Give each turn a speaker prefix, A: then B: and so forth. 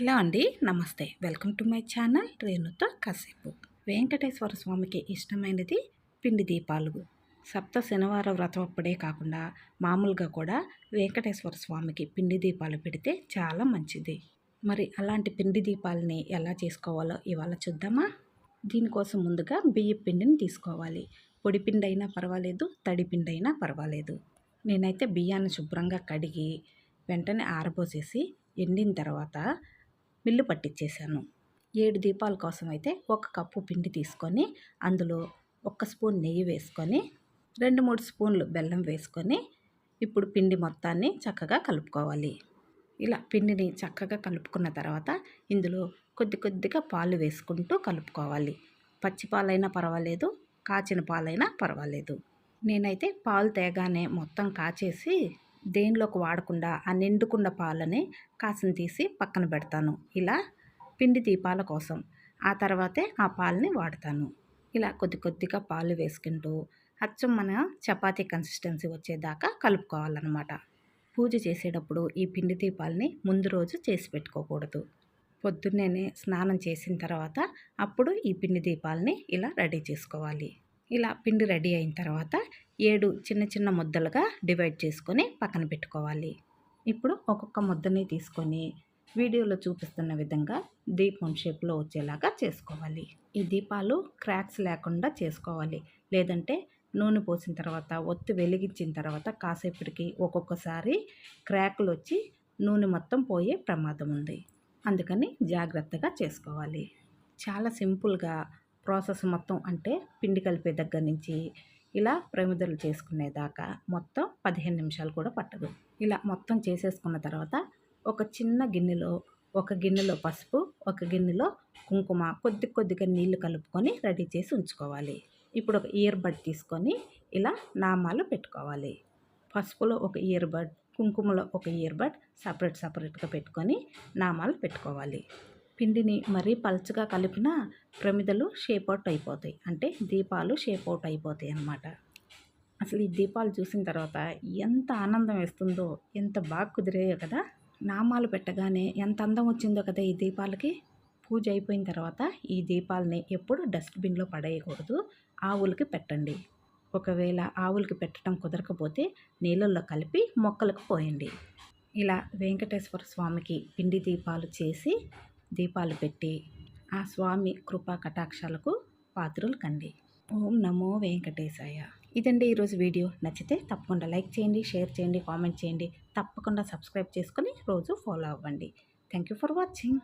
A: Hello అండి నమస్తే. Welcome to my channel రేణుతో కాసేపు. వెంకటేశ్వర స్వామికి ఇష్టమైనది పిండి దీపాలు. సప్త శనివార వ్రతం అప్పుడే కాకుండా మామూలుగా కూడా వెంకటేశ్వర స్వామికి పిండి దీపాలు పెడితే చాలా మంచిది. మరి అలాంటి పిండి దీపాలని ఎలా చేసుకోవాలో ఇవాళ చూద్దామా? దీనికోసం ముందుగా బియ్య పిండిని తీసుకోవాలి. పొడి పిండి అయినా పర్వాలేదు తడి పిండి అయినా పర్వాలేదు. నేనైతే బియ్యాన్ని శుభ్రంగా కడిగి వెంటనే ఆరబోసేసి ఎండిన తర్వాత మిల్లు పట్టించేశాను ఏడు దీపాల కోసం అయితే ఒక కప్పు పిండి తీసుకొని అందులో ఒక స్పూన్ నెయ్యి వేసుకొని రెండు మూడు స్పూన్లు బెల్లం వేసుకొని ఇప్పుడు పిండి మొత్తాన్ని చక్కగా కలుపుకోవాలి. ఇలా పిండిని చక్కగా కలుపుకున్న తర్వాత ఇందులో కొద్ది కొద్దిగా పాలు వేసుకుంటూ కలుపుకోవాలి. పచ్చి పాలైనా పర్వాలేదు కాచిన పాలైనా పర్వాలేదు. నేనైతే పాలు తేగానే మొత్తం కాచేసి దేనిలోకి వాడకుండా ఆ నిండుకున్న పాలని కాసిన తీసి పక్కన పెడతాను. ఇలా పిండి దీపాల కోసం. ఆ తర్వాతే ఆ పాలని వాడతాను. ఇలా కొద్ది కొద్దిగా పాలు వేసుకుంటూ అచ్చం మన చపాతీ కన్సిస్టెన్సీ వచ్చేదాకా కలుపుకోవాలన్నమాట. పూజ చేసేటప్పుడు ఈ పిండి దీపాలని ముందు రోజు చేసి పెట్టుకోకూడదు. పొద్దున్నే స్నానం చేసిన తర్వాత అప్పుడు ఈ పిండి దీపాలని ఇలా రెడీ చేసుకోవాలి. ఇలా పిండి రెడీ అయిన తర్వాత ఏడు చిన్న చిన్న ముద్దలుగా డివైడ్ చేసుకొని పక్కన పెట్టుకోవాలి. ఇప్పుడు ఒక్కొక్క ముద్దని తీసుకొని వీడియోలో చూపిస్తున్న విధంగా దీపం షేప్లో వచ్చేలాగా చేసుకోవాలి. ఈ దీపాలు క్రాక్స్ లేకుండా చేసుకోవాలి. లేదంటే నూనె పోసిన తర్వాత ఒత్తి వెలిగించిన తర్వాత కాసేపటికి ఒక్కొక్కసారి క్రాకులు వచ్చి నూనె మొత్తం పోయే ప్రమాదం ఉంది. అందుకని జాగ్రత్తగా చేసుకోవాలి. చాలా సింపుల్గా ప్రాసెస్ మొత్తం అంటే పిండి కలిపే దగ్గర నుంచి ఇలా ప్రమిదలు చేసుకునేదాకా మొత్తం పదిహేను నిమిషాలు కూడా పట్టదు. ఇలా మొత్తం చేసేసుకున్న తర్వాత ఒక చిన్న గిన్నెలో ఒక గిన్నెలో పసుపు ఒక గిన్నెలో కుంకుమ కొద్ది కొద్దిగా నీళ్ళు కలుపుకొని రెడీ చేసి ఉంచుకోవాలి. ఇప్పుడు ఒక ఇయర్ బడ్ తీసుకొని ఇలా నామాలు పెట్టుకోవాలి. పసుపులో ఒక ఇయర్ బడ్ కుంకుమలో ఒక ఇయర్ బడ్ సపరేట్ సపరేట్గా పెట్టుకొని నామాలు పెట్టుకోవాలి. పిండిని మరీ పల్చగా కలిపిన ప్రమిదలు షేప్ అవుట్ అయిపోతాయి. అంటే దీపాలు షేప్ అవుట్ అయిపోతాయి అన్నమాట. అసలు ఈ దీపాలు చూసిన తర్వాత ఎంత ఆనందం వేస్తుందో ఎంత బాగా కుదిరాయో కదా. నామాలు పెట్టగానే ఎంత అందం వచ్చిందో కదా ఈ దీపాలకి. పూజ అయిపోయిన తర్వాత ఈ దీపాలని ఎప్పుడు డస్ట్బిన్లో పడేయకూడదు. ఆవులకి పెట్టండి. ఒకవేళ ఆవులకి పెట్టడం కుదరకపోతే నీళ్ళల్లో కలిపి మొక్కలకు పోయండి. ఇలా వెంకటేశ్వర స్వామికి పిండి దీపాలు చేసి దీపాలు పెట్టి ఆ స్వామి కృపా కటాక్షాలకు పాత్రలు కండి. ఓం నమో వెంకటేశాయ. ఇదండి ఈరోజు వీడియో. నచ్చితే తప్పకుండా లైక్ చేయండి షేర్ చేయండి కామెంట్ చేయండి. తప్పకుండా సబ్స్క్రైబ్ చేసుకొని రోజు ఫాలో అవ్వండి. Thank you for watching.